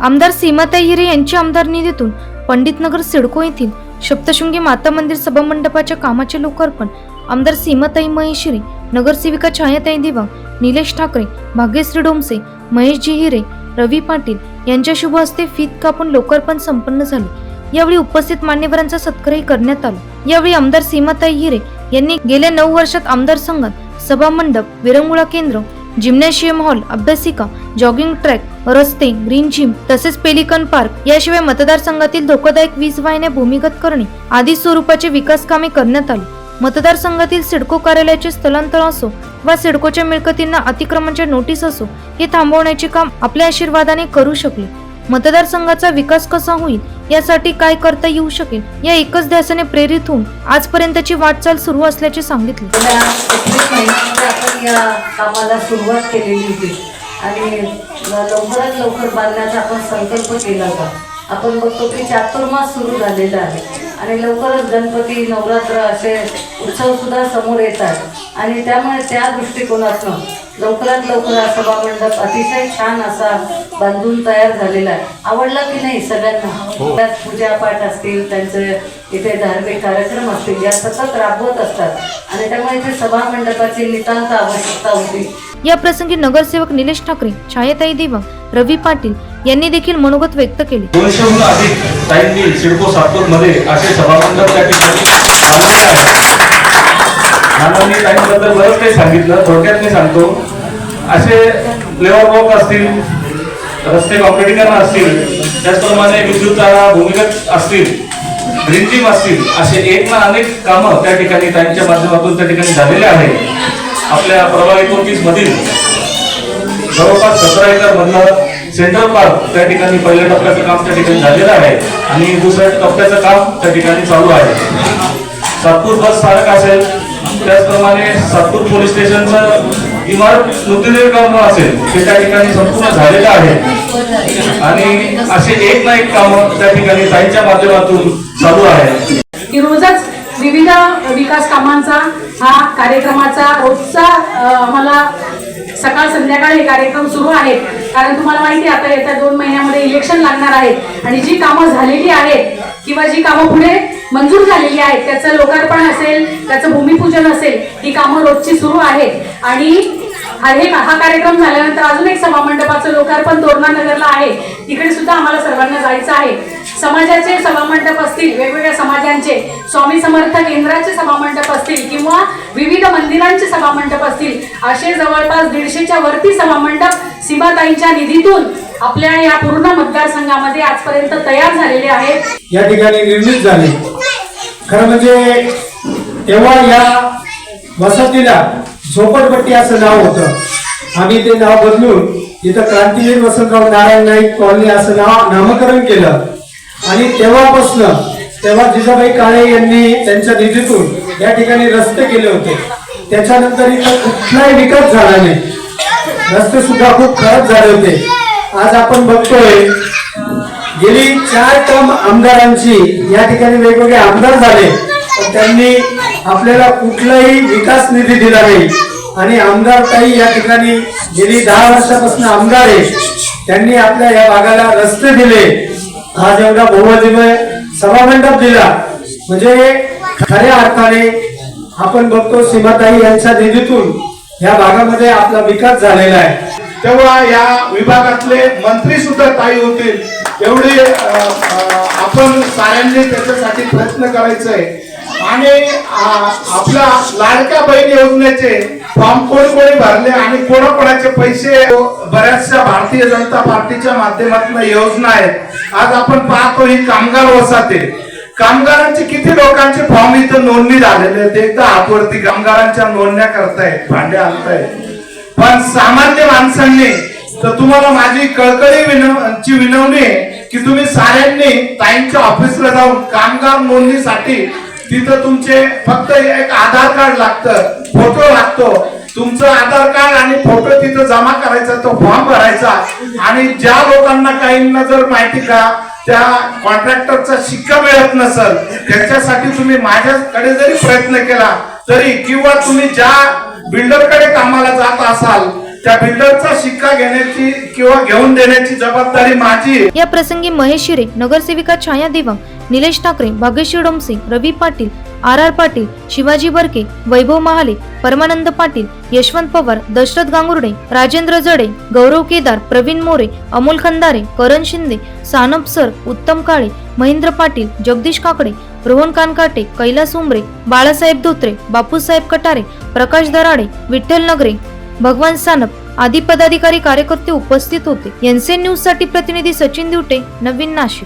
आमदार सीमाताई हिरे यांच्या आमदार निधीतून पंडितनगर सिडको येथील सप्तशृंगी माता मंदिर सभामंडपाच्या कामाचे लोकार्पण आमदार सीमाताई महेश्वरी नगरसेविका छायाताई दिवांग निलेश ठाकरे भाग्यश्री डोमसे महेशजी हिरे रवी पाटील यांच्या शुभ हस्ते फीत कापून लोकार्पण संपन्न झाले. यावेळी उपस्थित मान्यवरांचा सत्कारही करण्यात आला. यावेळी आमदार सीमाताई हिरे यांनी गेल्या नऊ वर्षात आमदार संघात सभामंडप विरंगुळा केंद्र जिम्नॅशियम हॉल अभ्यासिका जॉगिंग ट्रॅक रस्ते ग्रीन जिम तसेच पेलिकन पार्क याशिवाय मतदारसंघातील धोकादायक वीज वाहिन्या भूमिगत करणे आदी स्वरूपाचे विकास कामे करण्यात आली. मतदारसंघातील सिडको कार्यालयाचे स्थलांतर असो वा सिडकोच्या मिळकतींना अतिक्रमणच्या नोटीस असो हे थांबवण्याचे काम आपल्या आशीर्वादाने करू शकले. मतदारसंघाचा विकास कसा होईल यासाठी काय करता येऊ शकेल? या एकच ध्यासाने प्रेरित होऊन आजपर्यंतची वाटचाल सुरू असल्याचे सांगितले. आपण या कामाला सुरुवात केलेली होती. आणि लवकरात लवकर बांधण्याचा आपण संकल्प केला होता. आपण बघतो की चातुर्मास सुरू झालेला आहे. आणि लवकरच गणपती नवरात्र असे उत्सव सुद्धा समोर येतात. आणि त्यामुळे त्या दृष्टिकोनातनं लवकरात लवकर हा सभामंडप अतिशय छान असा बांधून तयार झालेला आहे. आवडला की नाही सगळ्यांना? त्यात पूजापाठ असतील त्यांचे इथे धार्मिक कार्यक्रम असतील या सतत राबवत असतात. आणि त्यामुळे इथे सभामंडपाची नितांत आवश्यकता होती. या प्रसंगी नगरसेवक निलेश ठाकरे छायाताई दिवांग रवी पाटील यांनी देखील मनोगत व्यक्त केले. दोनशेहून अधिक ताईंनी सिडको सातपूरमध्ये असे सभामंडप त्या ठिकाणी बांधलेले आहेत. नानांनी ताईंबद्दल बरंच काही सांगितलं थोडक्यात मी सांगतो. असे फ्लेवर वॉक असतील रस्ते कॉम्पिटिकरण असतील त्याचप्रमाणे विद्युत तारा भूमिगत असतील ग्रीन जिम असतील असे एक ना अनेक कामं त्या ठिकाणी ताईंच्या माध्यमातून त्या ठिकाणी झालेले आहे आपल्या प्रभाग एकोणतीस मधील जवळपास सतरा एकर मधलं सेंट्रल पार्क त्या ठिकाणी पहिल्या टप्प्याचं काम त्या ठिकाणी झालेलं आहे आणि दुसऱ्या टप्प्याचं काम त्या ठिकाणी चालू आहे. सातपूर बस स्थानक असेल त्याचप्रमाणे सातपूर पोलीस स्टेशनचं इमारत नूतनीकरण असेल ते त्या ठिकाणी संपूर्ण झालेलं आहे. आणि असे एक ना एक काम त्या ठिकाणी ताईंच्या माध्यमातून चालू आहे. की रोजच विविध विकास कामांचा हा कार्यक्रमाचा रोजचा आम्हाला सकाळ संध्याकाळ हे कार्यक्रम सुरू आहेत. कारण तुम्हाला माहिती आहे आता येत्या दोन महिन्यामध्ये इलेक्शन लागणार आहेत. आणि जी कामं झालेली आहेत किंवा जी कामं पुढे मंजूर झालेली आहेत त्याचं लोकार्पण असेल त्याचं भूमिपूजन असेल ही कामं रोजची सुरू आहेत. आणि हा हे हा कार्यक्रम झाल्यानंतर अजून एक सभामंडपाचं लोकार्पण तोरणा नगरला आहे. तिकडे सुद्धा आम्हाला सर्वांना जायचं आहे. समाजाचे सभामंडप असतील वेगवेगळ्या समाजांचे स्वामी समर्थ केंद्राचे सभामंडप असतील किंवा विविध मंदिरांचे सभामंडप असतील असे जवळपास दीडशेच्या वरती सभामंडप सीमाताईंच्या निधीतून आपल्या या पूर्ण मतदारसंघामध्ये आजपर्यंत तयार झालेले आहेत. या ठिकाणी निर्मित झाले. खरं म्हणजे तेव्हा या वसतीला झोपडपट्टी असं नाव होतं. आम्ही ते नाव बदलून इथं क्रांतीवीर वसंतराव नारायण नाईक कॉलनी असं नाव नामकरण केलं. आणि तेव्हापासनं तेव्हा जिजाबाई काळे यांनी त्यांच्या निधीतून या ठिकाणी रस्ते केले होते. त्याच्यानंतर इथं कुठलाही विकास झाला नाही. रस्ते सुद्धा खूप खराब झाले होते. आज आपण बघतोय गेली चार टर्म आमदारांची या ठिकाणी वेगवेगळे आमदार झाले. पण त्यांनी आपल्याला कुठलाही विकास निधी दिला नाही. आणि आमदार ताई या ठिकाणी गेली दहा वर्षापासून आमदार आहे. त्यांनी आपल्या या भागाला रस्ते दिले. आज एवढा बहुमदिमय सभामंडप दिला म्हणजे खऱ्या अर्थाने आपण बघतो सीमाताई यांच्या निधीतून या भागामध्ये आपला विकास झालेला आहे. तेव्हा या विभागातले मंत्री सुद्धा ताई होतील एवढे आपण साऱ्यांनी त्याच्यासाठी प्रयत्न करायचा. आहे आणि आपला लाडक्या बहीण योजनेचे फॉर्म कोणी कोणी भरले आणि कोणाकोणाचे पैसे बऱ्याचशा भारतीय जनता पार्टीच्या माध्यमातून योजना आहेत. आज आपण पाहतो ही कामगार वसाहते. कामगारांचे किती लोकांचे फॉर्म इथं नोंदणी झालेले आहेत. एकदा हातवरती कामगारांच्या नोंदण्या करतायत भांडे आणतायत पण सामान्य माणसांनी तर तुम्हाला माझी कळकळी विनवणी आहे की तुम्ही साऱ्यांनी ताईंच्या ऑफिसला जाऊन कामगार नोंदणीसाठी तिथं तुमचे फक्त एक आधार कार्ड लागतं फोटो लागतो. तुमचं आधार कार्ड आणि फोटो तिथं जमा करायचा तो फॉर्म भरायचा. आणि ज्या लोकांना काहींना जर माहिती का त्या कॉन्ट्रॅक्टरचा शिक्का मिळत नसल त्याच्यासाठी तुम्ही माझ्याकडे जरी प्रयत्न केला तरी किंवा तुम्ही ज्या बिल्डरकडे कामाला जात असाल त्या बिल्डरचा शिक्का घेण्याची किंवा घेऊन देण्याची जबाबदारी माझी या प्रसंगी महेश शिरे नगरसेविका Chhaya Devang Nilesh Thakare Bhagyashree Domse Ravi Patil R R Patil Shivaji Barke Vaibhav Mahale Parmanand Patil Yashwant Pawar Dashrath Gangurde Rajendra Jade Gaurav Kedar Pravin More Amol Khandare Karan Shinde Sanap sir Uttam Kale Mahendra Patil Jagdish Kakade Rohan कानकाटे Kailas उमरे बाळासाहेब धोत्रे बापूसाहेब कटारे प्रकाश दराडे विठ्ठल नगरे भगवान सानप आदी पदाधिकारी कार्यकर्ते उपस्थित होते. NCN न्यूजसाठी प्रतिनिधी सचिन दिवटे नवीन नाशिक.